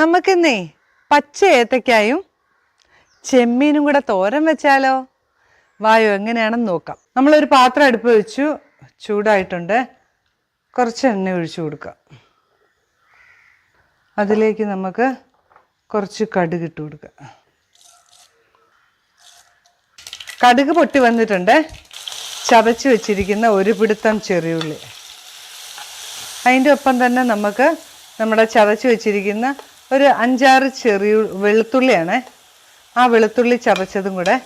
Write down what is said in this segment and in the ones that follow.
നമുക്കിന്നേ പച്ച ഏത്തക്കായും ചെമ്മീനും കൂടെ തോരൻ വെച്ചാലോ? വായു എങ്ങനെയാണെന്ന് നോക്കാം. നമ്മളൊരു പാത്രം അടുപ്പ് വെച്ചു ചൂടായിട്ടുണ്ട്. കുറച്ച് എണ്ണ ഒഴിച്ചു കൊടുക്കാം. അതിലേക്ക് നമുക്ക് കുറച്ച് കടുക് ഇട്ട് കൊടുക്കാം. കടുക് പൊട്ടി വന്നിട്ടുണ്ട്. ചതച്ച് വെച്ചിരിക്കുന്ന ഒരു പിടുത്തം ചെറിയുള്ളി അതിന്റെ ഒപ്പം തന്നെ നമുക്ക് നമ്മുടെ ചതച്ച് വെച്ചിരിക്കുന്ന ഒരു അഞ്ചാറ് ചെറിയ വെളുത്തുള്ളിയാണ്. ആ വെളുത്തുള്ളി ചതച്ചതും കൂടെ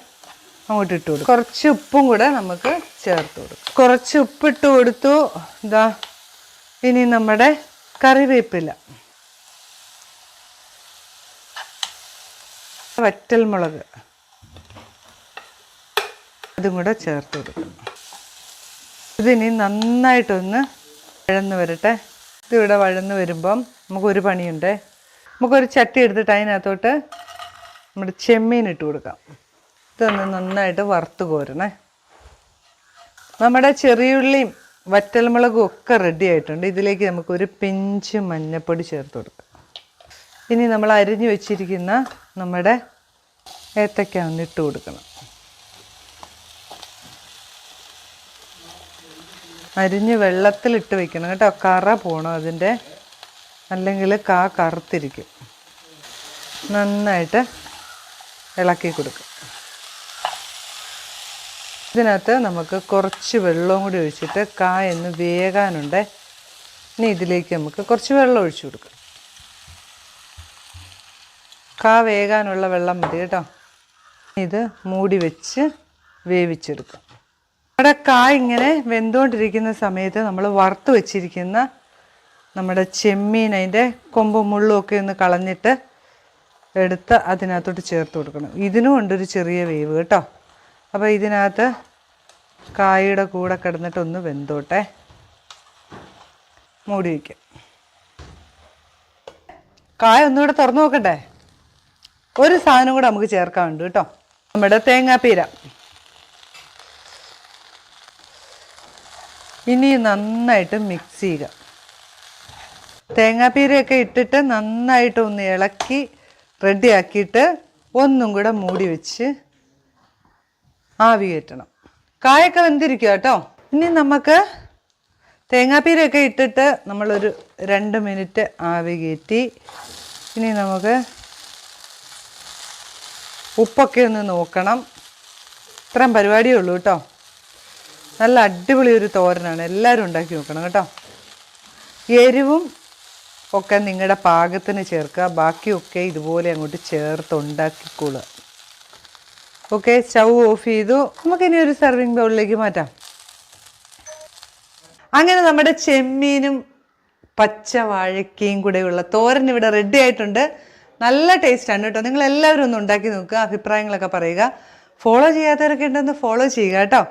അങ്ങോട്ട് ഇട്ട് കൊടുക്കും. കുറച്ച് ഉപ്പും കൂടെ നമുക്ക് ചേർത്ത് കൊടുക്കും. കുറച്ച് ഉപ്പിട്ട് കൊടുത്തു. ഇതാ ഇനി നമ്മുടെ കറിവേപ്പില. വറ്റൽമുളക് അതും കൂടെ ചേർത്ത് കൊടുക്കും. ഇതിനി നന്നായിട്ടൊന്ന് വഴന്ന് വരട്ടെ. ഇതിവിടെ വഴന്ന് വരുമ്പം നമുക്കൊരു പണിയുണ്ട്. നമുക്കൊരു ചട്ടി എടുത്തിട്ട് അതിനകത്തോട്ട് നമ്മുടെ ചെമ്മീൻ ഇട്ട് കൊടുക്കാം. ഇതൊന്ന് നന്നായിട്ട് വറുത്ത് കോരണേ. നമ്മുടെ ചെറിയുള്ളിയും വറ്റൽമുളകും ഒക്കെ റെഡി ആയിട്ടുണ്ട്. ഇതിലേക്ക് നമുക്കൊരു പിഞ്ച് മഞ്ഞപ്പൊടി ചേർത്ത് കൊടുക്കാം. ഇനി നമ്മൾ അരിഞ്ഞു വെച്ചിരിക്കുന്ന നമ്മുടെ ഏത്തക്ക ഒന്ന് ഇട്ട് കൊടുക്കണം. അരിഞ്ഞ് വെള്ളത്തിലിട്ട് വെക്കണം കേട്ടോ. കറ പോകണം അതിന്റെ. അല്ലെങ്കിൽ കാ കറുത്തിരിക്കും. നന്നായിട്ട് ഇളക്കി കൊടുക്കും. ഇതിനകത്ത് നമുക്ക് കുറച്ച് വെള്ളവും കൂടി ഒഴിച്ചിട്ട് കാ എന്ന് വേകാനുണ്ട് ഇനി ഇതിലേക്ക് നമുക്ക് കുറച്ച് വെള്ളം ഒഴിച്ചു കൊടുക്കാം. കാ വേകാനുള്ള വെള്ളം മതി കേട്ടോ. ഇത് മൂടി വെച്ച് വേവിച്ചെടുക്കും. നമ്മുടെ കായ ഇങ്ങനെ വെന്തുകൊണ്ടിരിക്കുന്ന സമയത്ത് നമ്മൾ വറുത്ത് വെച്ചിരിക്കുന്ന നമ്മുടെ ചെമ്മീൻ അതിന്റെ കൊമ്പും മുള്ളും ഒക്കെ ഒന്ന് കളഞ്ഞിട്ട് എടുത്ത് അതിനകത്തോട്ട് ചേർത്ത് കൊടുക്കണം. ഇതിനും ഉണ്ടൊരു ചെറിയ വേവ് കേട്ടോ. അപ്പോൾ ഇതിനകത്ത് കായയുടെ കൂടെ കിടന്നിട്ടൊന്ന് വെന്തോട്ടെ. മൂടി വയ്ക്കാം കായ ഒന്നുകൂടെ തുറന്നു നോക്കട്ടെ. ഒരു സാധനം കൂടെ നമുക്ക് ചേർക്കാനുണ്ട് കേട്ടോ. നമ്മുടെ തേങ്ങാപ്പീര. ഇനി നന്നായിട്ട് മിക്സ് ചെയ്യുക. തേങ്ങാപ്പീരയൊക്കെ ഇട്ടിട്ട് നന്നായിട്ട് ഒന്ന് ഇളക്കി റെഡിയാക്കിയിട്ട് ഒന്നും കൂടെ മൂടി വെച്ച് ആവി കയറ്റണം. കായൊക്കെ വെന്തിരിക്കുക കേട്ടോ. ഇനി നമുക്ക് തേങ്ങാപ്പീരയൊക്കെ ഇട്ടിട്ട് നമ്മളൊരു രണ്ട് മിനിറ്റ് ആവി കയറ്റി ഇനി നമുക്ക് ഉപ്പൊക്കെ ഒന്ന് നോക്കണം. ഇത്രയും പരിപാടിയേ ഉള്ളൂ കേട്ടോ. നല്ല അടിപൊളി ഒരു തോരനാണ്. എല്ലാവരും ഉണ്ടാക്കി നോക്കണം കേട്ടോ. എരിവും ഒക്കെ നിങ്ങളുടെ പാകത്തിന് ചേർക്കുക. ബാക്കിയൊക്കെ ഇതുപോലെ അങ്ങോട്ട് ചേർത്ത് ഉണ്ടാക്കിക്കൊള്ളുക ഓക്കെ സ്റ്റൗ ഓഫ് ചെയ്തു. നമുക്കിനി ഒരു സെർവിങ് ബൗളിലേക്ക് മാറ്റാം. അങ്ങനെ നമ്മുടെ ചെമ്മീനും പച്ച വാഴക്കയും കൂടെയുള്ള തോരൻ ഇവിടെ റെഡി ആയിട്ടുണ്ട്. നല്ല ടേസ്റ്റാണ് കേട്ടോ. നിങ്ങൾ എല്ലാവരും ഒന്ന് ഉണ്ടാക്കി നോക്കുക. അഭിപ്രായങ്ങളൊക്കെ പറയുക. ഫോളോ ചെയ്യാത്തവരൊക്കെ ഉണ്ടെന്ന് ഫോളോ ചെയ്യുക കേട്ടോ.